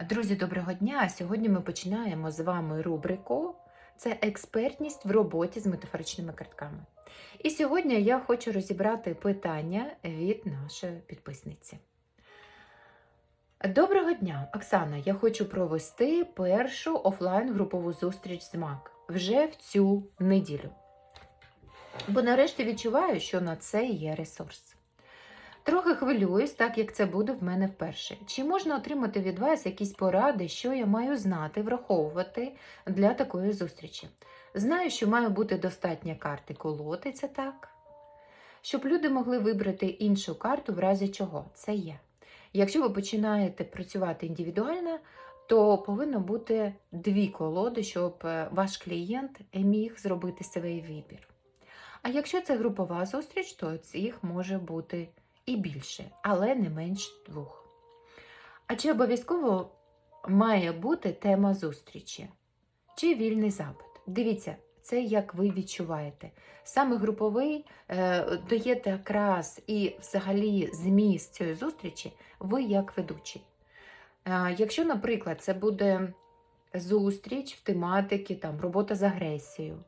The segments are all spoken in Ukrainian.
Друзі, доброго дня! Сьогодні ми починаємо з вами рубрику це експертність в роботі з метафоричними картками. І сьогодні я хочу розібрати питання від нашої підписниці. Доброго дня, Оксана! Я хочу провести першу офлайн групову зустріч з МАК вже в цю неділю. Бо нарешті відчуваю, що на це є ресурс. Трохи хвилююсь, так як це буде в мене вперше. Чи можна отримати від вас якісь поради, що я маю знати, враховувати для такої зустрічі? Знаю, що має бути достатня карти колоти, це так. Щоб люди могли вибрати іншу карту, в разі чого це є. Якщо ви починаєте працювати індивідуально, то повинно бути дві колоди, щоб е, ваш клієнт міг зробити свій вибір. А якщо це групова зустріч, то їх може бути і більше, але не менш двох. А чи обов'язково має бути тема зустрічі? Чи вільний запит? Дивіться, це як ви відчуваєте. Саме груповий е, даєте якраз і взагалі зміст цієї зустрічі, ви як ведучий. Е, якщо, наприклад, це буде зустріч в тематиці там, робота з агресією,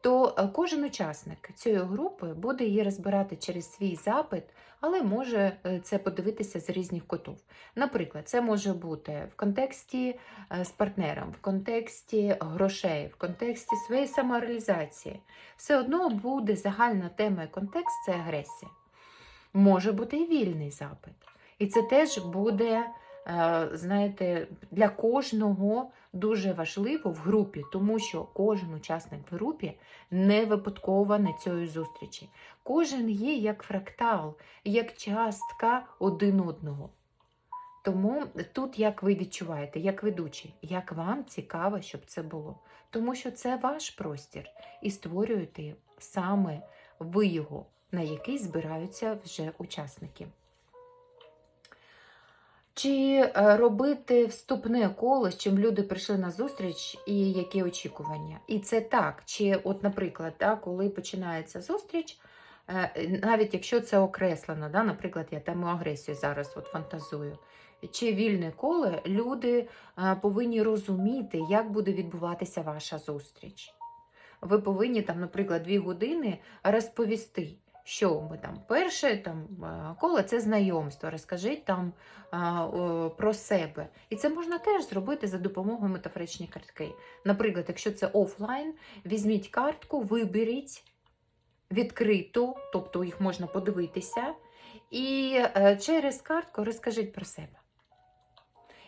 то е, кожен учасник цієї групи буде її розбирати через свій запит, але може е, це подивитися з різних кутів. Наприклад, це може бути в контексті е, з партнером, в контексті грошей, в контексті своєї самореалізації. Все одно буде загальна тема і контекст це агресія. Може бути і вільний запит. І це теж буде, знаєте, для кожного дуже важливо в групі, тому що кожен учасник в групі не випадково на цієї зустрічі. Кожен є як фрактал, як частка один одного. Тому тут, як ви відчуваєте, як ведучий, як вам цікаво, щоб це було. Тому що це ваш простір і створюєте саме ви його, на який збираються вже учасники. Чи е, робити вступне коло, з чим люди прийшли на зустріч, і які очікування? І це так. Чи, от, наприклад, да, коли починається зустріч, е, навіть якщо це окреслено, да, наприклад, я тему агресію зараз от фантазую, чи вільне коло, люди е, повинні розуміти, як буде відбуватися ваша зустріч. Ви повинні, там, наприклад, дві години розповісти. Що ми там перше там коло це знайомство, розкажіть там про себе. І це можна теж зробити за допомогою метафоричної картки. Наприклад, якщо це офлайн, візьміть картку, виберіть відкриту, тобто їх можна подивитися, і е, через картку розкажіть про себе.